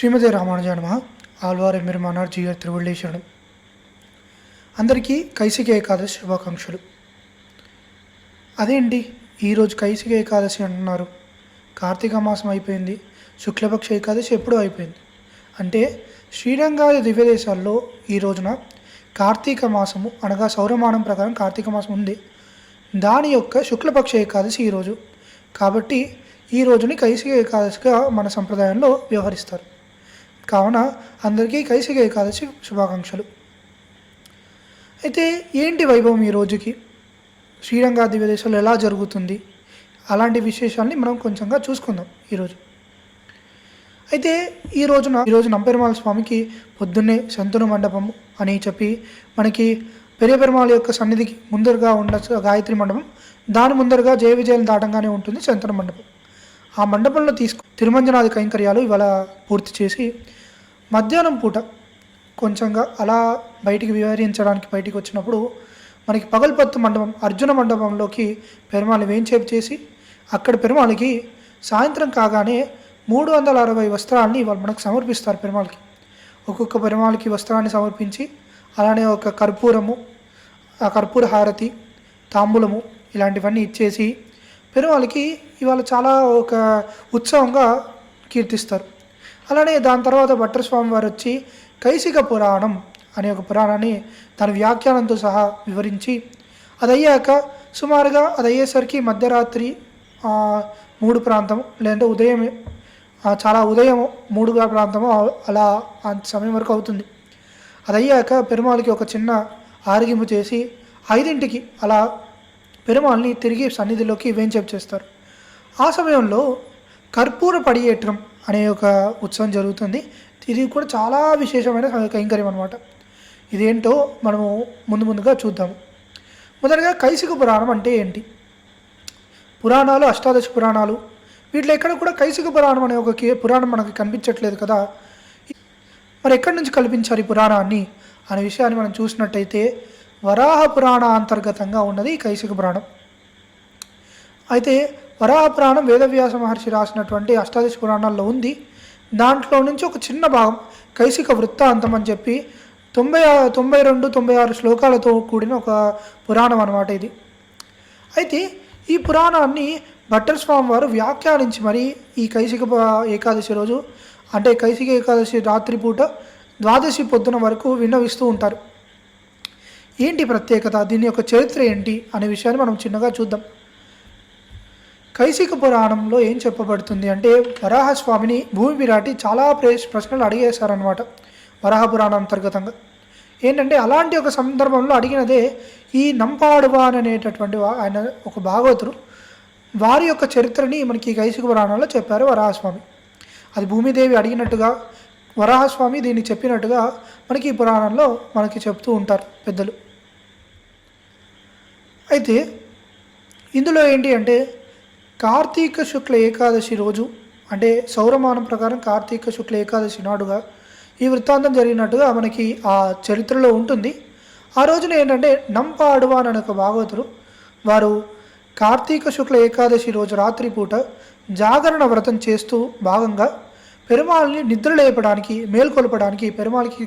శ్రీమతి రామానుజానమ Alvar మిర్మానార్ GR తిరువళ్ళేశ్వరం అందరికీ కైసిక ఏకాదశి శుభాకాంక్షలు. అదేంటి? ఈరోజు కైసిక ఏకాదశి అంటున్నారు. కార్తీక మాసం అయిపోయింది. శుక్లపక్ష ఏకాదశి ఎప్పుడూ అయిపోయింది. అంటే శ్రీరంగాది దివ్యదేశాల్లో ఈ రోజున కార్తీక మాసము అనగా సౌరమానం ప్రకారం కార్తీక మాసం ఉంది. దాని యొక్క శుక్లపక్ష ఏకాదశి ఈరోజు కాబట్టి ఈ రోజుని కైసిక ఏకాదశిగా మన సంప్రదాయంలో వ్యవహరిస్తారు. కావున అందరికీ కైసిక ఏకాదశి శుభాకాంక్షలు. అయితే ఏంటి వైభవం ఈ రోజుకి? శ్రీరంగా దివ్యదేశంలో ఎలా జరుగుతుంది? అలాంటి విశేషాన్ని మనం కొంచెంగా చూసుకుందాం ఈరోజు అయితే ఈ రోజున ఈరోజు నంపెరుమాల స్వామికి పొద్దున్నే శంతును మండపం అని చెప్పి మనకి పెరియ పెరుమాళ యొక్క సన్నిధికి ముందరగా ఉన్న గాయత్రి మండపం దాని ముందరగా జయ విజయాలు దాటంగానే ఉంటుంది శంతన మండపం. ఆ మండపంలో తీసుకు తిరుమంజనాది కైంకర్యాలు ఇవాళ పూర్తి చేసి మధ్యాహ్నం పూట కొంచెంగా అలా బయటికి వివరించడానికి బయటికి వచ్చినప్పుడు మనకి పగల్పత్తు మండపం అర్జున మండపంలోకి పెరుమాళ్ళు వేంచేపు చేసి అక్కడ పెరుమాళికి సాయంత్రం కాగానే మూడు వందల అరవై వస్త్రాలని వాళ్ళు మనకు సమర్పిస్తారు పెరుమాళికి. ఒక్కొక్క పెరుమాళికి వస్త్రాన్ని సమర్పించి అలానే ఒక కర్పూరము ఆ కర్పూర హారతి తాంబూలము ఇలాంటివన్నీ ఇచ్చేసి పెరుమాళికి ఇవాళ చాలా ఒక ఉత్సవంగా కీర్తిస్తారు. అలానే దాని తర్వాత భట్టర్ స్వామి వారు వచ్చి కైసిక పురాణం అనే ఒక పురాణాన్ని దాని వ్యాఖ్యానంతో సహా వివరించి అది అయ్యాక సుమారుగా అది అయ్యేసరికి మధ్యరాత్రి మూడు ప్రాంతం లేదంటే ఉదయం చాలా ఉదయం మూడుగా ప్రాంతము అలా అంత సమయం వరకు అవుతుంది. అది అయ్యాక పెరుమాళ్ళకి ఒక చిన్న ఆరగింపు చేసి ఐదింటికి అలా పెరుమాళ్ళని తిరిగి సన్నిధిలోకి వేంచేపు చేస్తారు. ఆ సమయంలో కర్పూర పడియేట్రం అనే ఒక ఉత్సవం జరుగుతుంది. ఇది కూడా చాలా విశేషమైన కైంకర్యం అనమాట ఇదేంటో మనము ముందు ముందుగా చూద్దాము. మొదటగా కైసిక పురాణం అంటే ఏంటి? పురాణాలు అష్టాదశ పురాణాలు. వీటిలో ఎక్కడ కూడా కైసిక పురాణం అనే ఒక పురాణం మనకి కనిపించట్లేదు కదా? మరి ఎక్కడి నుంచి కల్పించారు ఈ పురాణాన్ని అనే విషయాన్ని మనం చూసినట్టయితే వరాహ పురాణ అంతర్గతంగా ఉన్నది కైసిక పురాణం. అయితే వరాహపురాణం వేదవ్యాస మహర్షి రాసినటువంటి అష్టాదశ పురాణాల్లో ఉంది. దాంట్లో నుంచి ఒక చిన్న భాగం కైసిక వృత్తాంతం అని చెప్పి తొంభై ఆ- తొంభై రెండు తొంభై ఆరు శ్లోకాలతో కూడిన ఒక పురాణం అనమాట ఇది. అయితే ఈ పురాణాన్ని భట్టల స్వామి వారు వ్యాఖ్యానించి మరి ఈ కైసిక ఏకాదశి రోజు అంటే కైసిక ఏకాదశి రాత్రిపూట ద్వాదశి పొద్దున వరకు విన్నవిస్తూ ఉంటారు. ఏంటి ప్రత్యేకత? దీని యొక్క చరిత్ర ఏంటి? అనే విషయాన్ని మనం చిన్నగా చూద్దాం. కైసిక పురాణంలో ఏం చెప్పబడుతుంది అంటే వరాహస్వామిని భూమి విరాటి చాలా ప్రశ్నలు అడిగేశారనమాట వరాహ పురాణం అంతర్గతంగా ఏంటంటే అలాంటి ఒక సందర్భంలో అడిగినదే ఈ నంపాడువాన్ అనేటటువంటి ఆయన ఒక భాగవతుడు వారి యొక్క చరిత్రని మనకి ఈ కైసిక పురాణంలో చెప్పారు వరాహస్వామి. అది భూమిదేవి అడిగినట్టుగా వరాహస్వామి దీన్ని చెప్పినట్టుగా మనకి ఈ పురాణంలో మనకి చెప్తూ ఉంటారు పెద్దలు. అయితే ఇందులో ఏంటి అంటే కార్తీక శుక్ల ఏకాదశి రోజు అంటే సౌరమానం ప్రకారం కార్తీక శుక్ల ఏకాదశి నాడుగా ఈ వృత్తాంతం జరిగినట్టుగా మనకి ఆ చరిత్రలో ఉంటుంది. ఆ రోజున ఏంటంటే నంపాడువాన్ అనే ఒక భాగవతుడు వారు కార్తీక శుక్ల ఏకాదశి రోజు రాత్రిపూట జాగరణ వ్రతం చేస్తూ భాగంగా పెరుమాళ్ళని నిద్ర లేపడానికి మేల్కొల్పడానికి పెరుమాళ్ళకి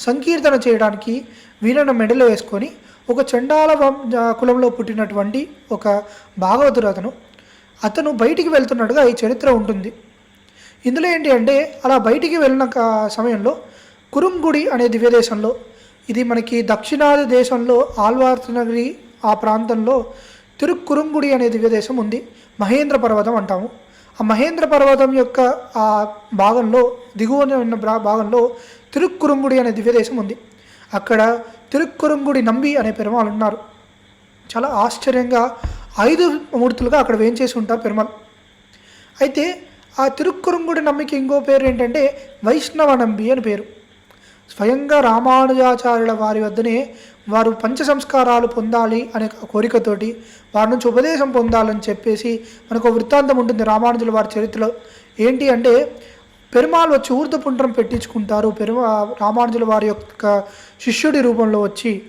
సంకీర్తన చేయడానికి వీణను మెడలో వేసుకొని ఒక చండాల వం- కులంలో పుట్టినటువంటి ఒక భాగవతుడు అతను. అతను బయటికి వెళ్తున్నట్టుగా ఈ చరిత్ర ఉంటుంది. ఇందులో ఏంటి అంటే అలా బయటికి వెళ్ళిన సమయంలో కురుంగుడి అనే దివ్యదేశంలో ఇది మనకి దక్షిణాది దేశంలో ఆల్వార్తనగిరి ఆ ప్రాంతంలో తిరుక్కురుంగుడి అనే దివ్యదేశం ఉంది. మహేంద్ర పర్వతం అంటాము. ఆ మహేంద్ర పర్వతం యొక్క ఆ భాగంలో దిగువన ఉన్న భా- భాగంలో తిరుక్కురుంగుడి అనే దివ్యదేశం ఉంది. అక్కడ తిరుక్కురంగుడి నంబి అనే పెరుమాళ్ళు ఉన్నారు. చాలా ఆశ్చర్యంగా ఐదు మూర్తులుగా అక్కడ వేయించేసి ఉంటారు పెరుమాళ్. అయితే ఆ తిరుక్కురంగుడి నమ్మికి ఇంకో పేరు ఏంటంటే వైష్ణవ నంబి అని పేరు. స్వయంగా రామానుజాచార్యుల వారి వద్దనే వారు పంచ సంస్కారాలు పొందాలి అనే కోరికతోటి వారి నుంచి ఉపదేశం పొందాలని చెప్పేసి మనకు ఒక వృత్తాంతం ఉంటుంది రామానుజుల వారి చరిత్రలో. ఏంటి అంటే పెరుమాళ్ వచ్చి ఊర్ధపుండ్రం పెట్టించుకుంటారు. పెరుమా రామానుజుల వారి యొక్క శిష్యుడి రూపంలో వచ్చి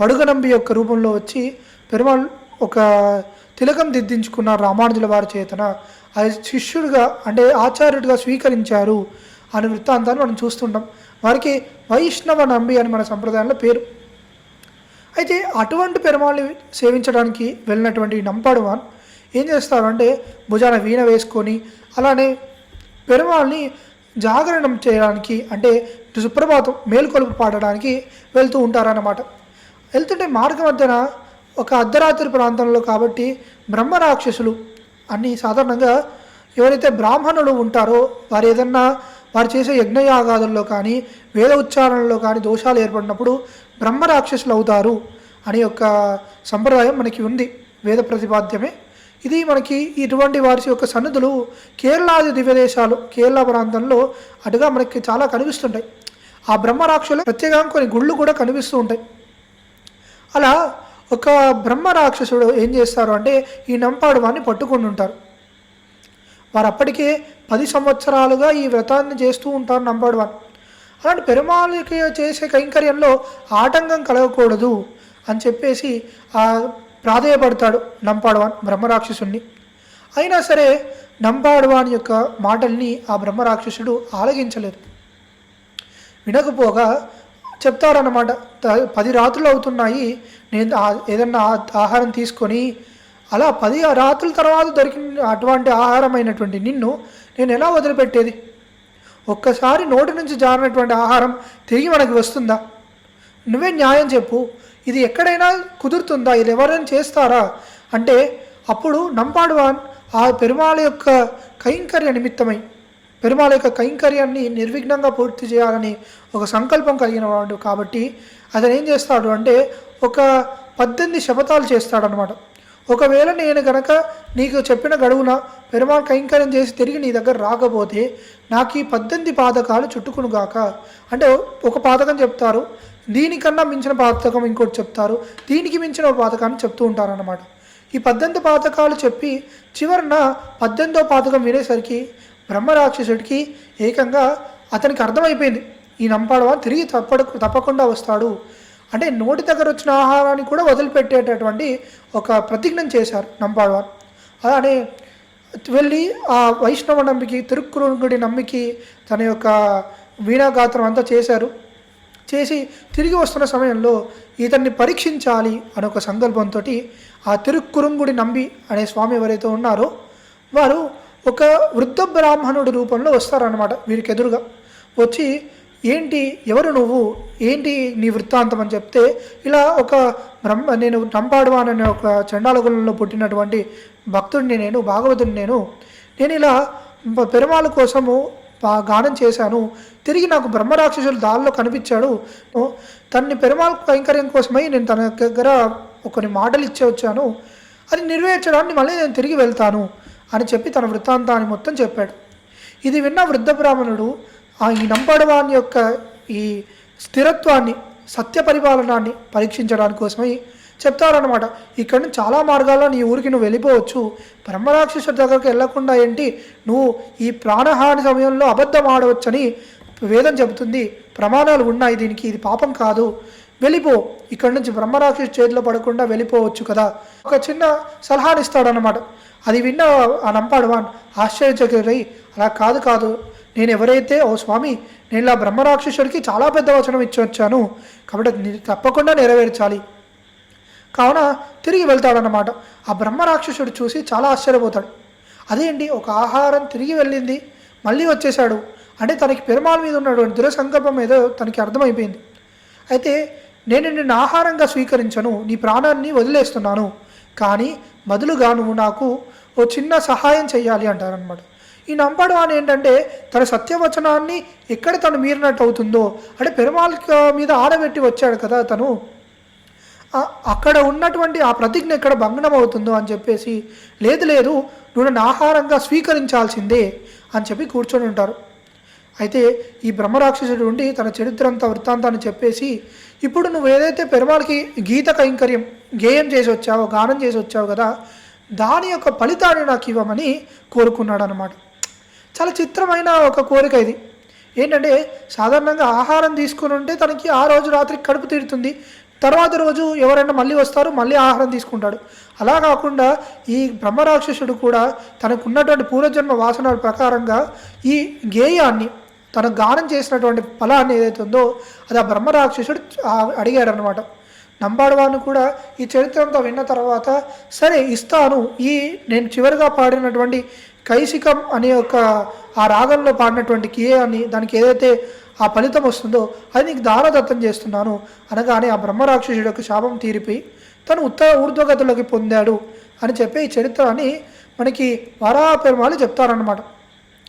వడుగనంబి యొక్క రూపంలో వచ్చి పెరుమాళ్ ఒక తిలకం దిద్దించుకున్నారు రామానుజుల వారి చేతన. అది శిష్యుడిగా అంటే ఆచార్యుడిగా స్వీకరించారు అనే వృత్తాంతాన్ని మనం చూస్తుంటాం. వారికి వైష్ణవ నంబి అని మన సంప్రదాయంలో పేరు. అయితే అటువంటి పెరుమాళ్ళని సేవించడానికి వెళ్ళినటువంటి నంపాడువాన్ ఏం చేస్తారు అంటే భుజాన వీణ వేసుకొని అలానే పెరుమాళ్ళని జాగరణం చేయడానికి అంటే సుప్రభాతం మేలుకొలుపు పాడడానికి వెళ్తూ ఉంటారన్నమాట. వెళ్తుంటే మార్గమధ్యన ఒక అర్ధరాత్రి ప్రాంతంలో కాబట్టి బ్రహ్మ రాక్షసులు అన్ని సాధారణంగా ఎవరైతే బ్రాహ్మణులు ఉంటారో వారు ఏదన్నా వారు చేసే యజ్ఞయాగాదుల్లో కానీ వేద ఉచ్చారణలో కానీ దోషాలు ఏర్పడినప్పుడు బ్రహ్మ రాక్షసులు అవుతారు అనే యొక్క సంప్రదాయం మనకి ఉంది. వేద ప్రతిపాద్యమే. ఇది మనకి ఇటువంటి వారి యొక్క సన్నిధులు కేరళాది దివ్యదేశాలు కేరళ ప్రాంతంలో అటుగా మనకి చాలా కనిపిస్తుంటాయి. ఆ బ్రహ్మరాక్షసులు ప్రత్యేకంగా కొన్ని గుళ్ళు కూడా కనిపిస్తూ ఉంటాయి. అలా ఒక బ్రహ్మ రాక్షసుడు ఏం చేస్తారు అంటే ఈ నంపాడు వాడిని పట్టుకుని ఉంటారు. వారు అప్పటికే పది సంవత్సరాలుగా ఈ వ్రతాన్ని చేస్తూ ఉంటారు నంపాడు వారు. అలాంటి పెరుమాళకి చేసే కైంకర్యంలో ఆటంకం కలగకూడదు అని చెప్పేసి ఆ ప్రాధేయపడతాడు నంపాడవాన్ బ్రహ్మరాక్షసుణ్ణి. అయినా సరే నంపాడవాన్ యొక్క మాటల్ని ఆ బ్రహ్మరాక్షసుడు ఆలగించలేదు వినకపోగా చెప్తారన్నమాట పది రాత్రులు అవుతున్నాయి నేను ఏదన్నా ఆహారం తీసుకొని అలా పది రాత్రుల తర్వాత దొరికిన అటువంటి ఆహారమైనటువంటి నిన్ను నేను ఎలా వదిలిపెట్టేది? ఒక్కసారి నోటి నుంచి జారినటువంటి ఆహారం తిరిగి మనకి వస్తుందా? నువ్వే న్యాయం చెప్పు ఇది ఎక్కడైనా కుదురుతుందా? ఇది ఎవరైనా చేస్తారా? అంటే అప్పుడు నంపాడువాన్ ఆ పెరుమాళ యొక్క కైంకర్య నిమిత్తమై పెరుమాళ యొక్క కైంకర్యాన్ని నిర్విఘ్నంగా పూర్తి చేయాలని ఒక సంకల్పం కలిగిన వాడు కాబట్టి అతను ఏం చేస్తాడు అంటే ఒక పద్దెనిమిది శపథాలు చేస్తాడనమాట ఒకవేళ నేను గనక నీకు చెప్పిన గడువున పెరుమాళ్ కైంకర్యం చేసి తిరిగి నీ దగ్గర రాకపోతే నాకు ఈ పద్దెనిమిది పాతకాలు చుట్టుకునుగాక అంటే ఒక పాతకం చెప్తారు దీనికన్నా మించిన పాతకం ఇంకోటి చెప్తారు దీనికి మించిన ఒక పాతకాన్ని చెప్తూ ఉంటారన్నమాట. ఈ పద్దెనిమిది పాతకాలు చెప్పి చివరన పద్దెనిమిదో పాతకం వినేసరికి బ్రహ్మరాక్షసుడికి ఏకంగా అతనికి అర్థమైపోయింది. ఈ నంపాడవా తిరిగి తప్పడు తప్పకుండా వస్తాడు. అంటే నోటి దగ్గర వచ్చిన ఆహారాన్ని కూడా వదిలిపెట్టేటటువంటి ఒక ప్రతిజ్ఞం చేశారు నంపాడవాన్ అలానే వెళ్ళి ఆ వైష్ణవ నమ్మికి తిరుక్కురుంగుడి నమ్మికి తన యొక్క వీణాగాత్రం అంతా చేశారు. చేసి తిరిగి వస్తున్న సమయంలో ఇతన్ని పరీక్షించాలి అనే ఒక సంకల్పంతో ఆ తిరుక్కురుంగుడి నంబి అనే స్వామి ఎవరైతే ఉన్నారో వారు ఒక వృద్ధ బ్రాహ్మణుడి రూపంలో వస్తారన్నమాట వీరికి ఎదురుగా వచ్చి ఏంటి ఎవరు నువ్వు? ఏంటి నీ వృత్తాంతం అని చెప్తే ఇలా ఒక బ్రహ్మ నేను నంపాడవాన్ అనే ఒక చండాలకులంలో పుట్టినటువంటి భక్తుడిని నేను భాగవతుడిని నేను నేను ఇలా ప- కోసము గానం చేశాను. తిరిగి నాకు బ్రహ్మరాక్షసులు దారిలో కనిపించాడు. తన్ని పెరుమాళ్ కైంకర్యం కోసమై నేను తన దగ్గర కొన్ని మాటలు ఇచ్చే వచ్చాను. అది నెరవేర్చడానికి మళ్ళీ నేను తిరిగి వెళ్తాను అని చెప్పి తన వృత్తాంతాన్ని మొత్తం చెప్పాడు. ఇది విన్న వృద్ధ బ్రాహ్మణుడు ఈ నంపడవాని యొక్క ఈ స్థిరత్వాన్ని సత్య పరిపాలనాన్ని పరీక్షించడానికి కోసమై చెప్తారనమాట ఇక్కడ నుంచి చాలా మార్గాల్లో నీ ఊరికి నువ్వు వెళ్ళిపోవచ్చు. బ్రహ్మరాక్షసుడి దగ్గరికి వెళ్ళకుండా ఏంటి? నువ్వు ఈ ప్రాణహాని సమయంలో అబద్ధం ఆడవచ్చని వేదం చెబుతుంది. ప్రమాణాలు ఉన్నాయి దీనికి ఇది పాపం కాదు. వెళ్ళిపో. ఇక్కడి నుంచి బ్రహ్మరాక్షసు చేతిలో పడకుండా వెళ్ళిపోవచ్చు కదా. ఒక చిన్న సలహాని ఇస్తాడనమాట అది విన్న ఆ నంపాడువాన్ ఆశ్చర్యచకిరై అలా కాదు కాదు నేను ఎవరైతే ఓ స్వామి నేను ఇలా బ్రహ్మరాక్షసుడికి చాలా పెద్ద వచనం ఇచ్చి వచ్చాను కాబట్టి తప్పకుండా నెరవేర్చాలి. కావున తిరిగి వెళ్తాడనమాట ఆ బ్రహ్మరాక్షసుడు చూసి చాలా ఆశ్చర్యపోతాడు. అదేంటి ఒక ఆహారం తిరిగి వెళ్ళింది మళ్ళీ వచ్చేశాడు అంటే తనకి పెరుమాల మీద ఉన్నటువంటి దురసంకల్పం ఏదో తనకి అర్థమైపోయింది. అయితే నేను నిన్ను ఆహారంగా స్వీకరించను నీ ప్రాణాన్ని వదిలేస్తున్నాను కానీ బదులుగా నువ్వు నాకు ఓ చిన్న సహాయం చేయాలి అంటారనమాట ఈ నంపడు అని ఏంటంటే తన సత్యవచనాన్ని ఎక్కడ తను మీరినట్టు అవుతుందో అంటే పెరుమాళ్ మీద ఆడబెట్టి వచ్చాడు కదా తను. అక్కడ ఉన్నటువంటి ఆ ప్రతిజ్ఞ ఎక్కడ భంగనం అవుతుందో అని చెప్పేసి లేదు లేదు నువ్వు నన్ను ఆహారంగా స్వీకరించాల్సిందే అని చెప్పి కూర్చొని ఉంటారు. అయితే ఈ బ్రహ్మరాక్షసుడు ఉండి తన చరిత్ర అంతా వృత్తాంతాన్ని చెప్పేసి ఇప్పుడు నువ్వు ఏదైతే పెరుమాళకి గీత కైంకర్యం గేయం చేసి వచ్చావో గానం చేసి వచ్చావు కదా దాని యొక్క ఫలితాన్ని నాకు ఇవ్వమని కోరుకున్నాడు అనమాట చాలా చిత్రమైన ఒక కోరిక ఇది. ఏంటంటే సాధారణంగా ఆహారం తీసుకుని ఉంటే తనకి ఆ రోజు రాత్రి కడుపు తీరుతుంది. తర్వాత రోజు ఎవరైనా మళ్ళీ వస్తారు మళ్ళీ ఆహారం తీసుకుంటాడు. అలా కాకుండా ఈ బ్రహ్మరాక్షసుడు కూడా తనకు ఉన్నటువంటి పూర్వజన్మ వాసనల ప్రకారంగా ఈ గేయాన్ని తను గానం చేసినటువంటి ఫలాన్ని ఏదైతే ఉందో అది ఆ బ్రహ్మరాక్షసుడు అడిగాడనమాట నంబాడవాను కూడా ఈ చరిత్ర అంతా విన్న తర్వాత సరే ఇస్తాను. ఈ నేను చివరిగా పాడినటువంటి కైసికం అనే ఒక ఆ రాగంలో పాడినటువంటి కియే అని దానికి ఏదైతే ఆ ఫలితం వస్తుందో అది నీకు దానదత్తం చేస్తున్నాను. అనగానే ఆ బ్రహ్మరాక్షసుడి యొక్క శాపం తీరిపోయి తను ఉత్తర ఊర్ధ్వగతులకి పొందాడు అని చెప్పి ఈ చరిత్ర అని మనకి వరాహ పెరుమాలు చెప్తారనమాట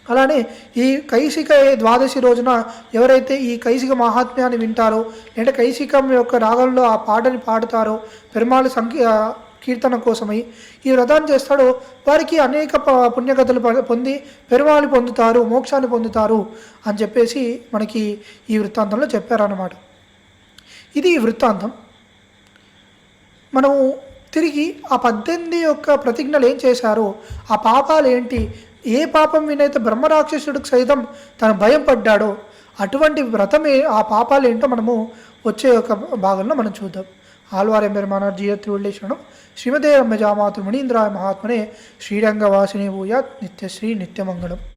అలానే ఈ కైసిక ద్వాదశి రోజున ఎవరైతే ఈ కైసిక మహాత్మ్యాన్ని వింటారో లేదంటే కైసికం యొక్క రాగంలో ఆ పాటని పాడుతారో పెరుమాళ సంఖ్య కీర్తన కోసమై ఈ వ్రతాన్ని చేస్తాడో వారికి అనేక ప- ప- పొంది పెరుమాళి పొందుతారు మోక్షాన్ని పొందుతారు అని చెప్పేసి మనకి ఈ వృత్తాంతంలో చెప్పారన్నమాట. ఇది ఈ వృత్తాంతం. మనము తిరిగి ఆ పద్దెనిమిది యొక్క ప్రతిజ్ఞలు ఏం చేశారో ఆ పాపాలు ఏంటి ఏ పాపం వినైతే బ్రహ్మరాక్షసుడికి సైతం తను భయం పడ్డాడో అటువంటి వ్రతమే ఆ పాపాలు ఏంటో మనము వచ్చే ఒక భాగంలో మనం చూద్దాం. ஆழ்வாரெம்பெருமானார் ஜீய திருவள்ளீஸ்வரனும் ஸ்ரீமதே ரம்மஜாமாத்து முனீந்திராய மகாத்மனே ஸ்ரீரங்க வாசினி பூயாத் நித்யஸ்ரீ நித்தியமங்கலம்